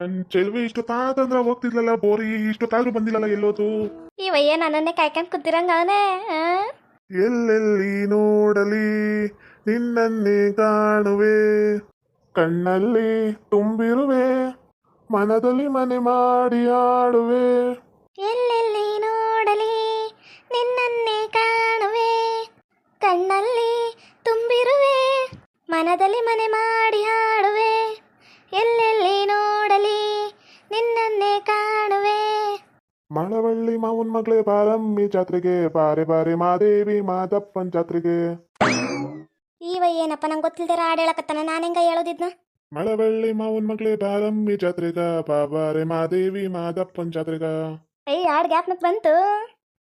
ನನ್ ಇಷ್ಟು ತಾತಂದ್ರ ಹೋಗ್ತಿದ್ಲಲ್ಲ ಬೋರಿ ಇಷ್ಟೊತ್ತಾದ್ರೂ ಬಂದಿಲ್ಲಲ್ಲ ಎಲ್ಲೋದು ಇವಯ್ಯ ನನ್ನನ್ನೇ ಕಾಯ್ಕೊಂಡ್ ಕೂತಿರಂಗ ಅವನೇ ಎಲ್ಲೆಲ್ಲಿ ನೋಡಲಿ ನಿನ್ನನ್ನೇ ಕಾಣುವೆ? ಕಣ್ಣಲ್ಲಿ ತುಂಬಿರುವೆ ಮನದಲ್ಲಿ ಮನೆ ಮಾಡಿ ಆಡುವೆ ಎಲ್ಲೆಲ್ಲಿ ನೋಡಲಿ ನಿನ್ನನ್ನೇ ಕಾಣುವೆ? ಕಣ್ಣಲ್ಲಿ ತುಂಬಿರುವೆ ಮನದಲ್ಲಿ ಮನೆ ಮಾಡಿ ಮಾವನ್ ಮಗಳೇ ಬಾರಮ್ಮಿ ಜಾತ್ರೆಗೆ. ಬಾರೆ ಬಾರೆ ಮಾದೇವಿ ಮಾದಪ್ಪನ್ ಜಾತ್ರೆಗೆ. ಈವ ಏನಪ್ಪ ನಂಗೆ ಗೊತ್ತಿಲ್ದಿರ ಆಡ ಹೇಳಕತ್ತಾನ ನಾನು ಹೆಂಗ ಹೇಳೋದಿದ್ನ? ಮಳವಳ್ಳಿ ಮಾವನ್ ಮಗಳೇ ಬಾರಮ್ಮಿ ಜಾತ್ರೆಗ. ಬಾಬಾರೆ ಮಾದೇವಿ ಮಾದಪ್ಪನ್ ಜಾತ್ರೆಗ. ಏಯ್ ಗ್ಯಾಪ್ ಮತ್ತೆ ಬಂತು.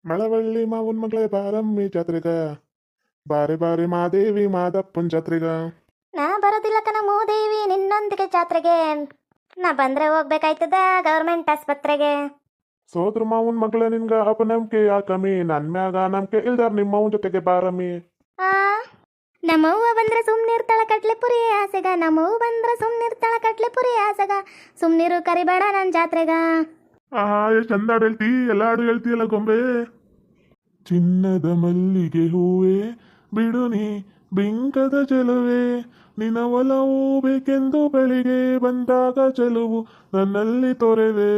ಮಳವಳ್ಳಿ ಮಾವನ್ ಮಗಳೇ ಬಾರಮ್ಮಿ ಜಾತ್ರೆಗ. ಬಾರೆ ಬಾರೆ ಮಾದೇವಿ ಮಾದಪ್ಪನ್ ಜಾತ್ರೆಗ. ನಾ ಬರೋದಿಲ್ಲ ಕಣ ಮೋದೇವಿ ನಿನ್ನೊಂದಿಗೆ ಜಾತ್ರೆಗೆ. ನಾ ಬಂದ್ರೆ ಹೋಗ್ಬೇಕಾಯ್ತದ ಗೌರ್ಮೆಂಟ್ ಆಸ್ಪತ್ರೆಗೆ. ಸೋದ್ರ ಮಾವನ್ ಮಗಳ ನಿನ್ಗ ಅಪನಂಬಿಕೆ ಯಾಕಮ್ಮಿ ನನ್ ಮ್ಯಾಗ ನಂಬಿಕೆ ಇಲ್ದಾರ ನಿಮ್ಮ ಜೊತೆಗೆ ಬಾರಮ್ಮಿ ಆ ನಮ್ಮವ್ವ ಬಂದ್ರೆ ಸುಮ್ನಿರ್ತಾಳ ಕಟ್ಲೆ ಪುರಿ ಆಸೆಗ ನಮ್ಮವ್ವ ಬಂದ್ರೆ ಸುಮ್ನಿರ್ತಾಳ ಕಟ್ಲೆ ಪುರಿ ಆಸೆಗ. ಸುಮ್ನಿರು ಕರಿಬೇಡ ನನ್ನ ಜಾತ್ರೆಗ. ಆಹಾ ಎಷ್ಟು ಚಂದ ಹಾಡ್ ಹೇಳ್ತಿ ಎಲ್ಲ ಹಾಡು ಹೇಳ್ತೀಯಲ್ಲ ಗೊಂಬೆ? ಚಿನ್ನದ ಮಲ್ಲಿಗೆ ಹೂವೆ ಬಿಡು ನೀ ಬಿಂಕದ ಚೆಲುವೆ. ನಿನ್ನ ಒಲವು ಬೇಕೆಂದು ಬೆಳಿಗ್ಗೆ ಬಂದಾಗ ಚೆಲುವು ನನ್ನಲ್ಲಿ ತೊರೆವೆ.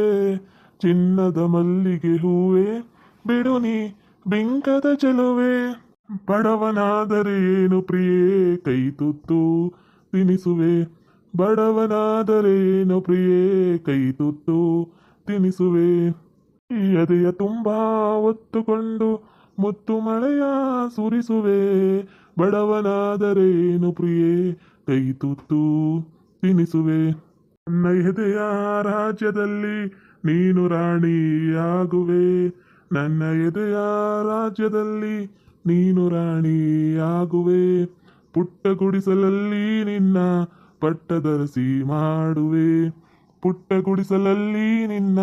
ಚಿನ್ನದ ಮಲ್ಲಿಗೆ ಹೂವೆ, ಬಿಡು ನೀ ಬಿಂಕದ ಚೆಲುವೆ. ಬಡವನಾದರೆ ಏನು ಪ್ರಿಯೇ? ಕೈ ತುತ್ತು ತಿನಿಸುವೆ. ಬಡವನಾದರೆ ಏನು ಪ್ರಿಯೇ? ಕೈ ತುತ್ತು ತಿನಿಸುವೆ. ಎದೆಯ ತುಂಬಾ ಒತ್ತುಕೊಂಡು ಮುತ್ತು ಮಳೆಯ ಸುರಿಸುವೆ. ಬಡವನಾದರೆ ಏನು ಪ್ರಿಯೇ? ಕೈ ತುತ್ತು ತಿನಿಸುವೆ. ನನ್ನ ಎದೆಯ ರಾಜ್ಯದಲ್ಲಿ ನೀನು ರಾಣಿಯಾಗುವೆ. ನನ್ನ ಎದೆಯ ರಾಜ್ಯದಲ್ಲಿ ನೀನು ರಾಣಿಯಾಗುವೆ. ಪುಟ್ಟ ಗುಡಿಸಲಲ್ಲಿ ನಿನ್ನ ಪಟ್ಟದರಸಿ ಮಾಡುವೆ. ಪುಟ್ಟ ಗುಡಿಸಲಲ್ಲಿ ನಿನ್ನ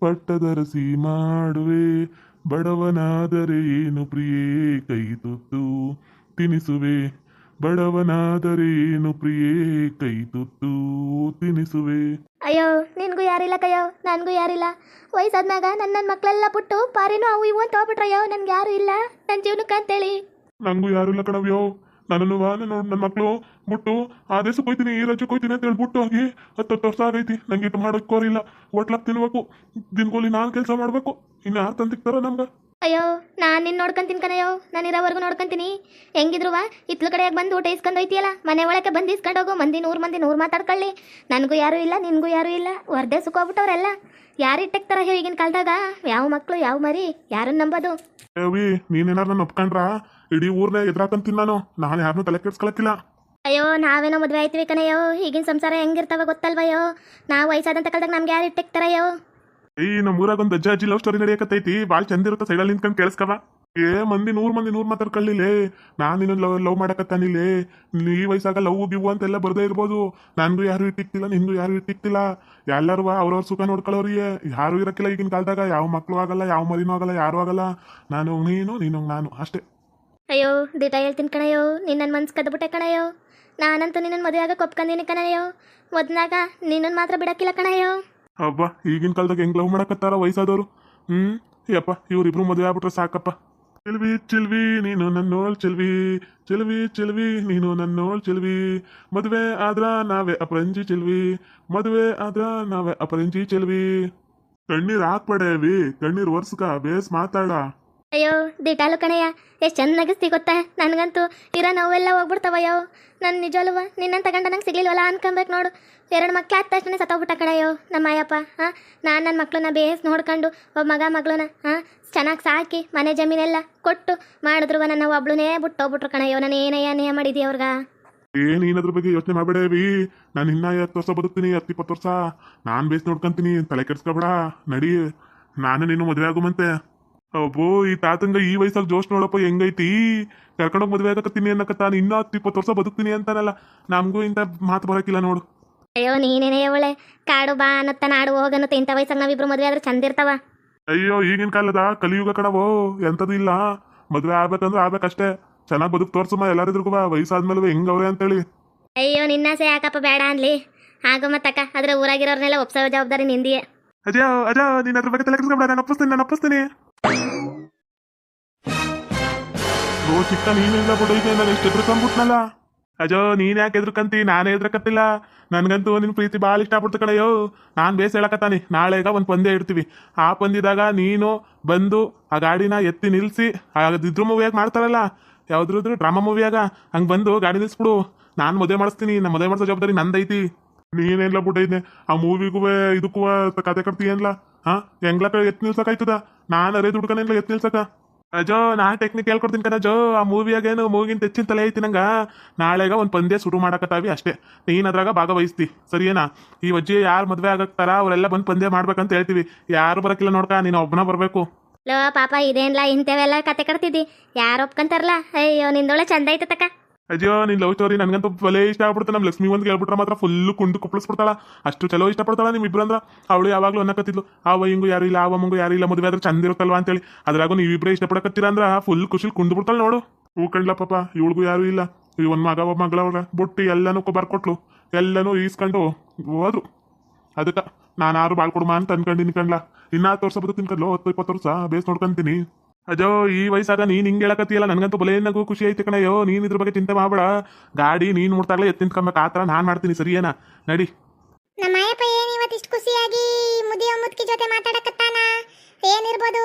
ಪಟ್ಟದರಸಿ ಮಾಡುವೆ. ಬಡವನಾದರೆ ಏನು ಪ್ರಿಯೇ ಕೈ ತುತ್ತು? ತಿನಿಸುವೆ. ಬಡವನಾದರೆ ಏನು ಪ್ರಿಯೇ ಕೈ ತುತ್ತು? ತಿನಿಸುವೆ. ಅಯ್ಯೋ, ನಿನ್ಗೂ ಯಾರಿಲ್ಲ ಕಯ್ಯೋ, ನನ್ಗೂ ಯಾರಿಲ್ಲ. ವಯಸ್ಸಾದ್ಮ್ಯಾಗ ನನ್ನ ನನ್ನ ಮಕ್ಕಳೆಲ್ಲ ಬಿಟ್ಟು ಪಾರಿನೂ ಅವು ಇವು ಅಂತ ಹೋಗ್ಬಿಟ್ರಯ್ಯೋ, ನನ್ಗೆ ಯಾರು ಇಲ್ಲ. ನನ್ನ ಜೀವನಕ್ಕೆ ಅಂತೇಳಿ. ನಂಗೂ ಯಾರು ಇಲ್ಲ ಕಣವ್ಯೋ. ನನ್ನನ್ನು ನೋಡು ನನ್ನ ಮಕ್ಕಳು ಬಿಟ್ಟು ಆ ದೇಶಕ್ಕೆ ಹೋಯ್ತೀನಿ ಈ ರಾಜ್ಯಕ್ಕೆ ಹೋಯ್ತೀನಿ ಅಂತ ಹೇಳ್ಬಿಟ್ಟು ಹೋಗಿ ಹತ್ತು ಹತ್ತು ವರ್ಷ ಆಗೈತಿ. ನಂಗೆ ಇಟ್ಟು ಮಾಡೋಕ್ಕೋರಿಲ್ಲ ಒಟ್ಲಾಕ್ ತಿನ್ಬೇಕು. ದಿನಗೂಲಿ ನಾನು ಕೆಲಸ ಮಾಡಬೇಕು. ಇನ್ನು ಯಾರು ತಂದಿಕ್ತಾರ ನಮ್ಗೆ? ಅಯ್ಯೋ ನಾನು ನಿನ್ನ ನೋಡ್ಕೊಂತೀನಿ ಕಣಯ್ಯೋ ನಾನು ಇರೋವರೆಗೂ ನೋಡ್ಕೊಂತೀನಿ. ಹೆಂಗಿದ್ರುವ ಇತ್ಲ ಕಡೆಯಾಗಿ ಬಂದು ಊಟ ಇಸ್ಕೊಂಡು ಹೋಯ್ತಿಯಲ್ಲ? ಮನೆ ಒಳಗೆ ಬಂದು ಇಸ್ಕೊಂಡು ಹೋಗು ಮಂದಿ ನೂರು ಮಂದಿ ನೂರು ಮಾತಾಡ್ಕೊಳ್ಳಿ. ನನಗೂ ಯಾರೂ ಇಲ್ಲ ನಿನಗೂ ಯಾರೂ ಇಲ್ಲ ಹೊರ್ದೆ ಸುಖೋಗ್ಬಿಟ್ಟವ್ರೆಲ್ಲ ಯಾರು ಇಟ್ಟಿರ್ತಾರ ಈಗಿನ ಕಾಲದಾಗ? ಯಾವ ಮಕ್ಕಳು ಯಾವ ಮರಿ ಯಾರನ್ನ ನಂಬೋದು? ಏವಿ ನೀನೇನಾರು ನನ್ನ ಒಪ್ಕೊಂಡ್ರ? ಇಡೀ ಊರ್ನೇ ಎದುರಾಕಂತೀನಿ ನಾನು. ನಾನು ಯಾರನ್ನೂ ತಲೆ ಕೆಡ್ಸ್ಕೊಳಕ್ಕಿಲ್ಲ. ಅಯ್ಯೋ ನಾವೇನೋ ಮದುವೆ ಆಯ್ತೀವಿ ಕಣಯ್ಯೋ ಈಗಿನ ಸಂಸಾರ ಹೆಂಗಿರ್ತಾವ ಗೊತ್ತಲ್ವಯ್ಯೋ? ನಾವು ವಯಸ್ಸಾದಂತ ಕಾಲದಾಗ ನಮ್ಗೆ ಯಾರು ಇಟ್ಟಿರ್ತಾರಯ್ಯೋ ಊರಾಗ ಒಂದು ಅಜ್ಜ ಅಜ್ಜಿ ಲವ್ ಸ್ಟೋರಿ ನಡೆಯಕತ್ತೈತಿ. ಭಾಳ ಚಂದ ಇರುತ್ತೆ ಸೈಡಲ್ಲಿ ನಿಂತ್ಕೊಂಡು ಕೇಳಿಸ್ಕವ. ಏ, ಮಂದಿ ನೂರ್ ಮಂದಿ ನೂರ್ ಮಾತಾಡ್ಕೊಳ್ಳಿಲ್ಲೇ ನಾನು ನಿನ್ನ ಲವ್ ಲವ್ ಮಾಡಕತ್ತಾನಿಲ್ಲೇ ಈ ವಯಸ್ಸಾಗ ಲವ್ ಗಿವ್ ಅಂತೆಲ್ಲ ಬರ್ದೇ ಇರ್ಬೋದು. ನನ್ಗೂ ಯಾರು ಇಟ್ಟಿಕ್ತಿಲ್ಲ, ನಿಂದು ಯಾರು ಇಟ್ಟಿಕ್ತಿಲ್ಲ. ಎಲ್ಲರೂ ಅವ್ರವ್ರ ಸುಖ ನೋಡ್ಕೊಳ್ಳೋರಿಗೆ ಯಾರು ಇರಕ್ಕಿಲ್ಲ ಈಗಿನ ಕಾಲದಾಗ. ಯಾವ ಮಕ್ಕಳು ಆಗಲ್ಲ, ಯಾವ ಮರಿನೂ ಆಗಲ್ಲ, ಯಾರು ಆಗಲ್ಲ. ನಾನು ನೀನು ನೀನು ನಾನು, ಅಷ್ಟೇ. ಅಯ್ಯೋ, ದಿಟ ಹೇಳ್ತೀನಿ ಕಣಯ್ಯೋ. ನಿನ್ನ ಮನ್ಸು ಕದ್ಬಿಟ್ಟೆ ಕಣಯ್ಯೋ. ನಾನಂತೂ ನಿನ್ನ ಮದುವೆ ಆಗ ಕೊಪ್ಕೊಂಡಿನಿ ಕಣಯ್ಯೋ. ಮೊದ್ನಾಗ ನಿನ್ನನ್ನು ಮಾತ್ರ ಬಿಡಕ್ಕಿಲ್ಲ ಕಣಯ್ಯೋ. ಹಬ್ಬ ಈಗಿನ ಕಾಲದಾಗ ಹೆಂಗ್ ಲವ್ ಮಾಡಕತ್ತಾರ ವಯಸ್ಸಾದವರು? ಹ್ಮ್, ಯಪ್ಪ, ಇವ್ರಿಬ್ರು ಮದುವೆ ಆಗ್ಬಿಟ್ರೆ ಸಾಕಪ್ಪ. ಚಿಲ್ವಿ ಚಿಲ್ವಿ, ನೀನು ನನ್ನೋಳ್ ಚಿಲ್ವಿ. ಚಿಲ್ವಿ ಚಿಲ್ವಿ, ನೀನು ನನ್ನೋಳ್ ಚಿಲ್ವಿ. ಮದುವೆ ಆದ್ರ ನಾವೇ ಅಪರಂಜಿ ಚಿಲ್ವಿ. ಮದುವೆ ಆದ್ರ ನಾವೇ ಅಪರಂಜಿ ಚಿಲ್ವಿ. ಕಣ್ಣೀರ್ ಹಾಕ್ಬೇಡವಿ ಕಣ್ಣೀರ್ ಒರ್ಸ್ಕ, ಬೇಸ್ ಮಾತಾಡ. ಅಯ್ಯೋ, ದಿಟಾಲು ಕಣಯ್ಯ, ಎಷ್ಟು ಚೆನ್ನಾಗಿಸ್ತಿ ಗೊತ್ತಾ? ನನಗಂತೂ ಇರೋ ನೋವೆಲ್ಲ ಹೋಗ್ಬಿಡ್ತಾವಯ್ಯೋ. ನನ್ನ ನಿಜವಲ್ವ ನಿನ್ನಂತ ಗಂಡ ನಂಗೆ ಸಿಗ್ಲಿಲ್ವಲ್ಲ ಅನ್ಕೊಬೇಕು ನೋಡು. ಎರಡು ಮಕ್ಳು ಆದ ತಕ್ಷಣ ಸತ್ತೋಗ್ಬಿಟ್ಟ ಕಣಯ್ಯೋ ನಮ್ಮ ಅಯ್ಯಪ್ಪ ಹಾಂ ನಾನು ನನ್ನ ಮಕ್ಕಳನ್ನ ಬೇಸ್ ನೋಡ್ಕೊಂಡು ಒಬ್ಬ ಮಗ ಮಗಳನ್ನ ಹಾಂ ಚೆನ್ನಾಗಿ ಸಾಕಿ ಮನೆ ಜಮೀನೆಲ್ಲ ಕೊಟ್ಟು ಮಾಡಿದ್ರು ನನ್ನ ಒಬ್ಳುನೇ ಬಿಟ್ಟು ಹೋಗ್ಬಿಟ್ರು ಕಣಯ್ಯೋ. ನಾನು ಏನಯ್ಯ ನೇ ಮಾಡಿದ್ದೆ ಅವ್ರಿಗ ಏನು ನೀನ್ ಅದ್ರ ಬಗ್ಗೆ ಯೋಚನೆ ಮಾಡಬೇಡವಿ. ನಾನು ಇನ್ನ ಹತ್ತು ವರ್ಷ ಬದುಕ್ತೀನಿ, ಹತ್ತು ಇಪ್ಪತ್ತು ವರ್ಷ. ನಾನು ಬೇಸ್ ನೋಡ್ಕೊಂತೀನಿ, ತಲೆ ಕೆಡ್ಸ್ಕೊಬೇಡ. ನಡಿ. ನಾನು ನೀನು ಮದುವೆ ಆಗುಮಂತೆ ಅಬ್ಬೋ ಈ ತಾತಂಗ ಈ ವಯಸ್ಸಾಗ ಜೋಶ್ ನೋಡಪ್ಪ ಹೆಂಗೈತಿ? ಕರ್ಕೊಂಡೋಗಿ ಮದುವೆ ಆಗಕತ್ತೀನಿ ಅನ್ನಕತ್ತಾನ ಇನ್ನೂ ಹತ್ತು ಇಪ್ಪತ್ತು ವರ್ಷ ಬದುಕ್ತೀನಿ ಅಂತಾನಲ್ಲ. ನಮಗೂ ಇಂಥ ಮಾತು ಬರಕಿಲ್ಲ ನೋಡು. ಅಯ್ಯೋ ನೀನೇನೇ ಒಳ್ಳೆ ಕಾಡು ಬಾ ಅನ್ನತ್ತ ನಾಡು ಹೋಗನ್ನುತ್ತೆ ಇಂಥ ವಯಸ್ಸಾಗ ನಾವಿಬ್ರು ಮದುವೆ ಆದ್ರೆ ಚಂದ ಇರ್ತಾವ. ಅಯ್ಯೋ ಈಗಿನ ಕಾಲದ ಕಲಿಯುಗ ಕಣವೋ ಎಂಥದ್ದು ಇಲ್ಲ. ಮದುವೆ ಆಗ್ಬೇಕಂದ್ರೆ ಆಗ್ಬೇಕಷ್ಟೇ. ಚೆನ್ನಾಗಿ ಬದುಕು ತೋರ್ಸಮ್ಮ ಎಲ್ಲರಿದ್ರಿಗೂ ವಯಸ್ಸಾದ್ಮೇಲೆ ಹೆಂಗವ್ರೆ ಅಂತೇಳಿ. ಅಯ್ಯೋ ನಿನ್ನಾಸೆ ಯಾಕಪ್ಪ ಬೇಡ ಅನ್ಲಿ? ಆಗೋ ಮತ್ತಕ್ಕ ಆದ್ರೆ ಊರಾಗಿರೋರ್ನೆಲ್ಲ ಒಪ್ಸೋ ಜವಾಬ್ದಾರಿ ನಿಂದಿಯೇ. ಅಜಾ ಅಜಾ ನೀನ್ ಅದ್ರ ಬಗ್ಗೆ ತಲೆ ಕೆಡಿಸ್ಕೊಬೇಡ ನಾನು ಒಪ್ಪಿಸ್ತೀನಿ ನಾನು ಒಪ್ಪಿಸ್ತೀನಿ. ಓ ಚಿಕ್ಕ ನೀನಿಲ್ಲ ಬಿಡು. ಇದೆ ನಾನು ಎಷ್ಟು ಎದ್ರಕೊಂಡ್ಬಿಟ್ನಲ್ಲ ಅಜೋ, ನೀನ್ ಯಾಕೆ ಎದ್ರಕಂತಿ ನಾನೇ ಎದ್ರಕತ್ತಿಲ್ಲ. ನನ್ಗಂತೂ ನಿನ್ ಪ್ರೀತಿ ಬಾಳ ಇಷ್ಟ ಕಡೆಯೋ ನಾನ್ ಬೇಸ್ ಹೇಳಕತ್ತಾನಿ. ನಾಳೆಗ ಒಂದ್ ಪಂದ್ಯ ಇಡ್ತೀವಿ. ಆ ಪಂದ್ಯದಾಗ ನೀನು ಬಂದು ಆ ಗಾಡಿನ ಎತ್ತಿ ನಿಲ್ಸಿ ಇದ್ರ ಮೂವಿಯಾಗ ಮಾಡ್ತಾರಲ್ಲ? ಯಾವ್ದ್ರದ್ದು ಡ್ರಾಮಾ ಮೂವಿಯಾಗ ಹಂಗ್ ಬಂದು ಗಾಡಿ ನಿಲ್ಸ್ಬಿಡು. ನಾನ್ ಮದುವೆ ಮಾಡಿಸ್ತೀನಿ. ನಮ್ಮ ಮದುವೆ ಮಾಡಿಸೋ ಜವಾಬ್ದಾರಿ ನಂದೈತಿ. ನೀನೆಲ್ಲ ಬಿಟ್ಟೈತೆ ಆ ಮೂವಿಗೂ ಇದಕ್ಕೂ ಕತೆ ಕಟ್ತೀಯನ್ಲ? ಹಾ? ಹೆಂಗ್ಲ ಎತ್ ನಾನು ಅರೇ ದುಡ್ಕನೆಲ್ಲ ಎತ್ ನಿಲ್ಸಕ? ಅಜೋ ನಾ ಟೆಕ್ನಿಕ್ ಹೇಳ್ಕೊಡ್ತೀನಿ ಕಣ ಜೋ. ಆ ಮೂವಿಯಾಗ ಏನು ಮೂವಿನ ತೆಚ್ಚಿನ ತಲೆ ಐತಿ ನಂಗೆ. ನಾಳೆಗ ಒಂದು ಪಂದ್ಯ ಶುರು ಮಾಡಕತ್ತಾವಿ ಅಷ್ಟೇ. ನೀನು ಅದ್ರಾಗ ಭಾಗವಹಿಸ್ತಿ. ಸರಿಯೇನಾ? ಈ ಅಜ್ಜಿ ಯಾರು ಮದುವೆ ಆಗಕ್ತಾರ? ಅವರೆಲ್ಲ ಬಂದು ಪಂದ್ಯ ಮಾಡ್ಬೇಕಂತ ಹೇಳ್ತೀವಿ. ಯಾರು ಬರಕಿಲ್ಲ ನೋಡ್ಕ, ನೀನು ಒಬ್ಬನ ಬರಬೇಕು. ಲೋ, ಪಾಪ, ಇದೇನ್ಲ ಇಂಥವೆಲ್ಲ ಕತೆ ಕಟ್ತಿದ್ದಿ? ಯಾರು ಒಪ್ಕಂತಾರಲ್ಲ ಅಯ್ಯೋ ನಿಂದೊಳೆ ಚಂದ ಐತೆ ತಕ್ಕ ಅಜ್ಜೋ ನಿನ್ ಲವ್ ಸ್ಟೋರಿ ನನ್ಗಂತೂ ಬಲೇ ಇಷ್ಟ ಆಗ್ಬಿಡ್ತು ನಮ್ಮ ಲಕ್ಷ್ಮಿ ಒಂದ್ ಹೇಳ್ಬಿಟ್ರೆ ಮಾತ್ರ ಫುಲ್ ಕುಂಡು ಕುಪ್ಪಳಿಸ್ಬಿಡ್ತಾಳ. ಅಷ್ಟು ಚಲೋ ಇಷ್ಟಪಡ್ತಾಳ ಇಬ್ರು ಅಂದ್ರ ಅವಳು ಯಾವಾಗ್ಲೂ ಅನ್ನಕತ್ತಿದ್ಲು. ಅವ ಹಿಂಗು ಯಾರು ಇಲ್ಲ ಅವ ಮಂಗು ಯಾರು ಇಲ್ಲ, ಮದುವೆ ಆದ್ರೆ ಚಂದ ಇರುತ್ತಲ್ವಾ ಅಂತೇಳಿ. ಅದ್ರಾಗೂ ನೀವಿಬ್ರೇ ಇಷ್ಟಪಡಕತ್ತೀರ ಅಂದ್ರ ಫುಲ್ ಖುಷಿಲಿ ಕುಂದು ಬಿಡ್ತಾಳ ನೋಡು. ಹೂ ಕಂಡ್ಲ ಪಾಪ, ಇವಳಿಗೂ ಯಾರು ಇಲ್ಲ. ಈ ಒಂದ್ ಮಗ, ಒಬ್ಬ ಮಗಳವ್ರ ಬುಟ್ಟಿ ಎಲ್ಲನೂ ಬರ್ಕೊಟ್ಲು. ಎಲ್ಲನೂ ಈಸ್ಕೊಂಡು ಹೋದ್ರು. ಅದಕ್ಕ ನಾನು ಯಾರು ಬಾಳ್ಕೊಡುಮ ಅಂತ ಅನ್ಕೊಂಡಿನಿ ಕಣ್ಲ. ಇನ್ನ ಹತ್ತು ವರ್ಷ ಬದುಕಿನ ಕಡ್ಲು ಹತ್ತು, ಇಪ್ಪತ್ತು ವರ್ಷ ಬೇಸ್ ನೋಡ್ಕೊಂತೀನಿ. ಅಜೋ ಈ ವಯಸ್ಸಾದ ನೀನ್ ಹಿಂಗ್ ಹೇಳಕತ್ತಿಯಲ್ಲ ನನ್ಗಂತೂ ಬಲೇ ನಗು ಖುಷಿ ಐತೆ ಕಣಯ್ಯೋ ನೀನ್ ಇದ್ರ ಬಗ್ಗೆ ಚಿಂತೆ ಮಾಡಬೇಡ. ಗಾಡಿ ನೀನ್ ಮುಡ್ತಾಗ್ಲೇ ಎತ್ತಿನ ನಿಂತ್ಕೊಬೇಕು ಆ ಥರ ನಾನ್ ಮಾಡ್ತೀನಿ ಸರಿಯೇನಾ? ನಡಿ. ನಮ್ಮ ಅಯ್ಯಪ್ಪ ಏನ್ ಇವತ್ತಿಷ್ಟು ಖುಷಿಯಾಗಿ ಮುದಿಯ ಮುದ್ಕಿ ಜೊತೆ ಮಾತಾಡಕತ್ತಾನ? ಏನಿರ್ಬೋದು?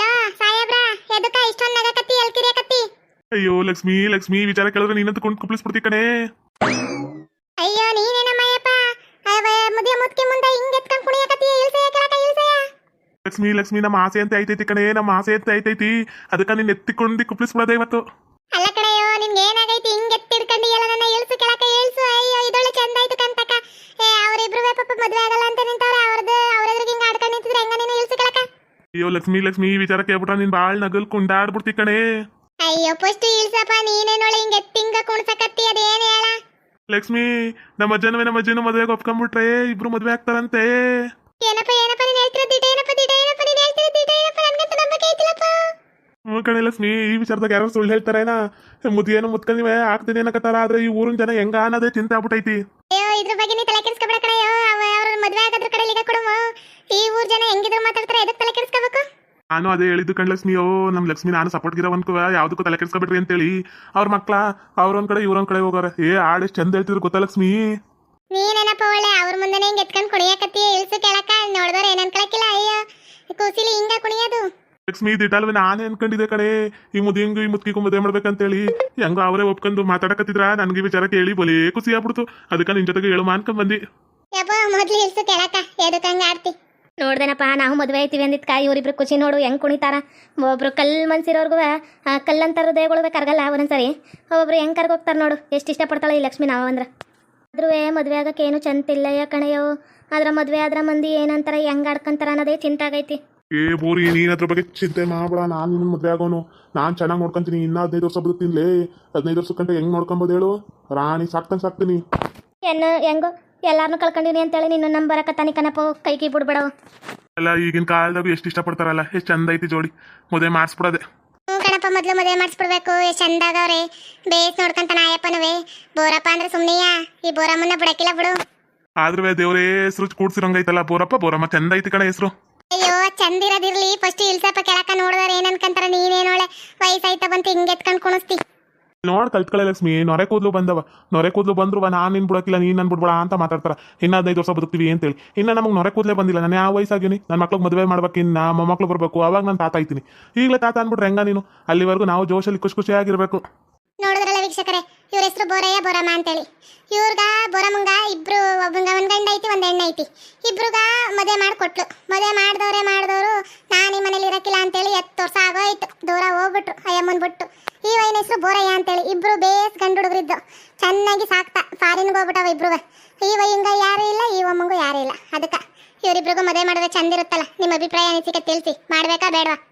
ಲೋ ಸಾಹೇಬ್ರ ಎದಕ್ಕ ಇಷ್ಟೊಂದು ನಗಕತ್ತಿ ಎಲ್ಕಿರಿಯಕತ್ತಿ? ಅಯ್ಯೋ ಲಕ್ಷ್ಮಿ ಲಕ್ಷ್ಮಿ ವಿಚಾರ ಕೇಳಿದ್ರೆ ನೀನಂತ ಕೊಂಡು ಕುಪ್ಲಿಸ್ಬಿಡ್ತಿ ಕಣೇ. ಲಕ್ಷ್ಮಿ ಲಕ್ಷ್ಮಿ ನಮ್ಮ ಆಸೆ ಅಂತ ಐತೈತಿ ಕಣೇ ನಮ್ಮ ಆಸೆ ಅಂತ ಐತೈತಿ. ಅದಕ್ಕ ನೀನ್ ಎತ್ತಿಕೊಂಡು ಕುಪ್ಲಿಸ್ಬಿಡೋದೇ ಇವತ್ತು ಅಲ್ಲ ಕಣಯ್ಯೋ ನಿನ್ಗೆ ಏನಾಗೈತಿ? ಹಿಂಗ್ ಎತ್ತಿಡ್ಕೊಂಡು ಎಲ್ಲ ನನ್ನ ಇಳ್ಸು ಕೆಳಕ ಇಳ್ಸು ಅಯ್ಯೋ ಇದೊಳ್ಳೆ ಚಂದ ಆಯ್ತು ಕಣ್ತಕ ಏ ಅವರಿಬ್ರು ಪಾಪ ಮದ್ವೆ ಆಗಲ್ಲ ಅಂತ ನಿಂತವ್ರೆ ಅವ್ರದ್ದು ಅವ್ರೆದ್ರಿಗೆ ಹಿಂಗ್ ಆಡ್ಕೊಂಡು ನಿಂತಿದ್ರೆ ಹೆಂಗ ನೀನು ಇಳ್ಸು ಕೆಳಕ? ಅಯ್ಯೋ ಲಕ್ಷ್ಮಿ ಲಕ್ಷ್ಮಿ ಈ ವಿಚಾರ ಕೇಳ್ಬಿಟ್ರ ನೀನ್ ಬಾಳ್ ನಗಲ್ ಕುಂಡಾಡ್ಬಿಡ್ತಿ ಕಣೇ. ಅಯ್ಯೋ ಫಸ್ಟ್ ಇಳ್ಸಪ್ಪ ನೀನೇನೊಳೆ ಹಿಂಗ್ ಎತ್ತಿಂಗ ಕುಣ್ಸಕತ್ತಿ ಅದೇನ್ ಹೇಳ? ಲಕ್ಷ್ಮಿ ನಮ್ಮ ಅಜ್ಜನವೇ ನಮ್ಮ ಅಜ್ಜನ ಮದುವೆಗೆ ಒಪ್ಕೊಂಡ್ಬಿಟ್ರೆ ಇಬ್ರು ಮದುವೆ ಆಗ್ತಾರಂತೆ. ಏನಪ್ಪ ಏನಪ್ಪ ನೀನ್ ಹೇಳ್ತಿರೋ ದಿಟ ಏನಪ್ಪ ದಿಟ ಏನಪ್ಪ ನೀನ್ ಹೇಳ್ತಿರೋ ದಿಟ ಏನಪ್ಪ ನನ್ಗಂತೂ ನಂಬಿಕೆ ಐತಿಲ್ಲಪ್ಪ ಹ್ಞೂ ಕಣೆ ಲಕ್ಷ್ಮಿ ಈ ವಿಚಾರದಾಗ ಯಾರು ಸುಳ್ಳು ಹೇಳ್ತಾರೇನ ಮುದಿಯೇನು ಮುತ್ಕೊಂಡಿವೆ ಆಗ್ತೀನಿ ಅನ್ನಕತ್ತಾರ ಆದ್ರೆ ಈ ಊರಿನ ಜನ ಹೆಂಗ ಅನ್ನೋದೇ ಚಿಂತೆ ಆಗ್ಬಿಟ್ಟೈತಿ ಅಯ್ಯೋ ಇದ್ರ ಬಗ್ಗೆ ನೀ ತಲೆ ಕೆಡಿಸ್ಕೊಬೇಡ ಕಣಯ್ಯೋ ಅವ ಅವ್ರ ಮದ್ವೆ ಆಗೋದ್ರ ಕಡೆ ಈಗ ಕೊಡುವ ಈ ಊರ್ ಜನ ಹೆಂಗಿದ್ರು ಮಾತಾಡ್ತಾರೆ ಎದಕ್ ತಲೆ ಕೆಡಿಸ್ಕೋಬೇಕು? ನಾನು ಅದೇ ಹೇಳಿದ್ದು ಕಣ್ ಲಕ್ಷ್ಮಿ ಓ ನಮ್ಮ ಲಕ್ಷ್ಮಿ ನಾನು ಸಪೋರ್ಟ್ ಗಿರೋ ಅನ್ಕೋ ಯಾವ್ದಕ್ಕೂ ತಲೆ ಕೆಡ್ಸ್ಕೊಬಿಡ್ರಿ ಅಂತೇಳಿ. ಅವ್ರ ಮಕ್ಳ ಅವ್ರೊಂದ್ ಕಡೆ ಇವ್ರೊಂದ್ ಕಡೆ ಹೋಗಾರ. ಏ ಆಡ್ ಎಷ್ಟ್ ಚಂದ ಹೇಳ್ತಿದ್ರು ಗೊತ್ತ ಲಕ್ಷ್ಮಿ? ನೀನೇನಪ್ಪ ಒಳ್ಳೆ ಅವ್ರ ಮುಂದೆನೆ ಹಿಂಗ್ ಎತ್ಕೊಂಡ್ ಕುಣಿಯಕತ್ತಿ ಇಳ್ಸು ಕೆಳಕ ನೋಡಿದವ್ರು ಏನನ್ ಕಳಕಿಲ್ಲ ಅಯ್ಯೋ ಕೂಸಿಲಿ ಹಿಂಗ ಕುಣಿಯೋದು. ಲಕ್ಷ್ಮಿ ದಿಟಾಲ್ ನಾನೇ ಅನ್ಕೊಂಡಿದ್ದೆ ಕಡೆ ಈ ಮುದಿಯಂಗು ಈ ಮುದ್ಕಿಗೂ ಮದುವೆ ಮಾಡ್ಬೇಕಂತೇಳಿ. ಹೆಂಗ ಅವರೇ ಒಪ್ಕೊಂಡು ಮಾತಾಡಕತ್ತಿದ್ರ? ನನ್ಗೆ ಈ ವಿಚಾರ ಕೇಳಿ ಬಲೇ ಖುಷಿ ಆಗ್ಬಿಡ್ತು ಅದಕ್ಕ ನಿನ್ ಜೊತೆಗೆ ಹೇಳು ಮಾನ್ಕೊಂಡ್ ಬಂದಿ. ಯಪ್ಪ ಮೊದ್ಲು ಇಳ್ಸು ಕೆಳಕ ಎದಕ್ ಹಂಗ ಆಡ್ತಿ? ನೋಡ್ದೇನಪ್ಪ ನಾವು ಮದುವೆ ಆಯ್ತೀವಿ ಅಂದಿದ್ಕ ಇವ್ರಿಬ್ರು ಖುಷಿ ನೋಡು ಹೆಂಗ್ ಕುಣಿತಾರ? ಒಬ್ರು ಕಲ್ ಮನ್ಸಿರೋರ್ಗು ಕಲ್ಲಂತ ಹೃದಯಗಳು ಕರ್ಗಲ್ಲ ಒಂದೊಂದ್ಸರಿ. ಒಬ್ರು ಹೆಂಗ್ ಕರ್ಗೋಗ್ತಾರ ನೋಡು ಎಷ್ಟು ಇಷ್ಟಪಡ್ತಾಳೆ ಈ ಲಕ್ಷ್ಮಿ ನಾವು ಅಂದ್ರ. ಆದ್ರೂ ಮದುವೆ ಆಗಕ್ಕೆ ಏನು ಚಂತಿಲ್ಲ ಯಾಕಣೆಯೋ ಅದ್ರ ಮದುವೆ ಆದ್ರ ಮಂದಿ ಏನಂತಾರ ಹೆಂಗ್ ಆಡ್ಕಂತಾರ ಅನ್ನೋದೇ ಚಿಂತೆ ಆಗೈತಿ ಏ ಬೋರಿ ನೀನ್ ಅದ್ರ ಬಗ್ಗೆ ಚಿಂತೆ ಮಾಡ್ಬೇಡ. ನಾನು ನಿನ್ನ ಮದುವೆ ಆಗೋನು. ನಾನ್ ಚೆನ್ನಾಗಿ ನೋಡ್ಕೊಂತೀನಿ. ಇನ್ನ ಹದಿನೈದು ವರ್ಷ ಬದುಕ್ತೀನಿಲೇ ಹದಿನೈದು ವರ್ಷ ಕಂಟ ಹೆಂಗ್ ನೋಡ್ಕೊಂಬೋದು ಹೇಳು? ರಾಣಿ ಸಾಕ್ತಂಗ್ ಸಾಕ್ತೀನಿ. ಏನು ಹೆಂಗೋ? ಎಲ್ಲಾರನ್ನೂ ಕಳ್ಕೊಂಡಿನಿ ಅಂತೇಳಿ ನೀನು ಕನಪ. ಕೈ ಕೈ ಬಿಡ್ಬೇಡವು ಅಲ್ಲ ಈಗಿನ ಕಾಲದಾಗ ಎಷ್ಟು ಪಡ್ತಾರಲ್ಲ ಎಷ್ಟು ಚಂದ ಐತಿ ಜೋಡಿ. ಮದುವೆ ಮಾಡಿಸ್ಬಿಡೋದೆ. ಹ್ಞೂ ಕಣಪ್ಪ ಮೊದಲು ಮದುವೆ ಮಾಡಿಸ್ಬಿಡ್ಬೇಕು. ಎಷ್ಟು ಚಂದಾಗವ್ರೆ. ಬೇಸ್ ನೋಡ್ಕಂತ ನಾಯಪ್ಪನವೇ. ಬೋರಪ್ಪ ಅಂದ್ರೆ ಸುಮ್ಮನೆಯಾ ಈ ಬೋರಮ್ಮನ ಬಿಡಕಿಲ್ಲ ಬಿಡು. ಆದ್ರೂ ದೇವ್ರೇ ಹೆಸರು ಕೂಡ್ಸಿರಂಗೈತಲ್ಲ ಬೋರಪ್ಪ. ಬೋರಮ್ಮ ಚಂದ ಐತಿ ಕಣ ಹೆಸರು. ಅಯ್ಯೋ ಚಂದಿರದಿರ್ಲಿ ಫಸ್ಟ್ ಇಲ್ಸಪ್ಪ ಕೆಳಕ ನೋಡಿದ್ರೆ ಏನ್ ಅನ್ಕಂತಾರ ನೀನೇನೋಳೆ ವಯಸ್ಸಾಯ್ತ ಬಂತ, ಹಿಂಗೆ ಎತ್ಕೊಂಡ್ ಕುಣಿಸ್ತಿ. ನೋಡ್ ಕಲ್ತ್ಕೊಳ್ಳೆ ಲಕ್ಷ್ಮಿ, ನೊರೆ ಕೂದ್ಲು ಬಂದವ. ನೊರೆ ಕೂದ್ಲು ಬಂದ್ರು ನಾನು ನಿನ್ ಬಿಡಕ್ಕಿಲ್ಲ ನೀನ್ ನನ್ ಬಿಡ್ಬೇಡ ಅಂತ ಮಾತಾಡ್ತಾರ. ಇನ್ನ ಹದಿನೈದು ವರ್ಷ ಬದುಕ್ತೀವಿ ಅಂತೇಳಿ. ಇನ್ನ ನಮಗೆ ನೊರೆ ಕೂದ್ಲೇ ಬಂದಿಲ್ಲ. ನಾನು ಯಾವ ವಯಸ್ಸಾಗಿನಿ ನನ್ನ ಮಕ್ಳಿಗೆ ಮದುವೆ ಮಾಡ್ಬೇಕು ಇನ್ನ ಮೊಮ್ಮಕ್ಳು ಬರ್ಬೇಕು. ಅವಾಗ ನಾನು ತಾತ ಐತೀನಿ ಈಗಲೇ ತಾತ ಅನ್ಬಿಟ್ರೆ ಹೆಂಗ ನೀನು? ಅಲ್ಲಿವರೆಗೂ ನಾವು ಜೋಶಲ್ಲಿ ಖುಷಿ ಖುಷಿಯಾಗಿರ್ಬೇಕು. ವೀಕ್ಷಕರೇ ಇವ್ರ ಹೆಸರು ಬೋರಯ್ಯ ಬೋರಮ್ಮ ಅಂತೇಳಿ. ಇವ್ರಗ ಬೋರಮ್ಮಂಗ ಇಬ್ರು ಒಬ್ಬಂಗ ಒಂದ್ ಗಂಡ ಐತಿ, ಒಂದ್ ಹೆಣ್ಣು ಐತಿ. ಇಬ್ರುಗ ಮದುವೆ ಮಾಡ್ಕೊಟ್ಲು. ಮದುವೆ ಮಾಡ್ದವ್ರೆ ಮಾಡ್ದವ್ರು ನಾನು ಈ ಮನೇಲಿ ಇರಕ್ಕಿಲ್ಲ ಅಂತೇಳಿ ಹತ್ತು ವರ್ಷ ಆಗೋಯ್ತು. ದೂರ ಹೋಗ್ಬಿಟ್ರು, ಅಯ್ಯಮ್ಮನ್ ಬಿಟ್ಟು. ಈ ವೈನ ಹೆಸರು ಬೋರಯ್ಯ ಅಂತೇಳಿ. ಇಬ್ರು ಬೇಸ್ ಗಂಡು ಹುಡುಗರಿದ್ದು. ಚೆನ್ನಾಗಿ ಸಾಕ್ತಾ ಫಾರಿನ್ಗೆ ಹೋಗ್ಬಿಟ್ಟವ ಇಬ್ರುಗ. ಈ ವೈಯಿಂಗ ಯಾರು ಇಲ್ಲ, ಈ ಒಮ್ಮಂಗೂ ಯಾರೂ ಇಲ್ಲ. ಅದಕ್ಕೆ, ಇವರಿಬ್ರಿಗೂ ಮದುವೆ ಮಾಡಿದ್ರೆ ಚಂದ ಇರುತ್ತಲ್ಲ ನಿಮ್ಮ ಅಭಿಪ್ರಾಯ ಅನಿಸಿಕೆ ತಿಳಿಸಿ. ಮಾಡ್ಬೇಕಾ ಬೇಡವಾ?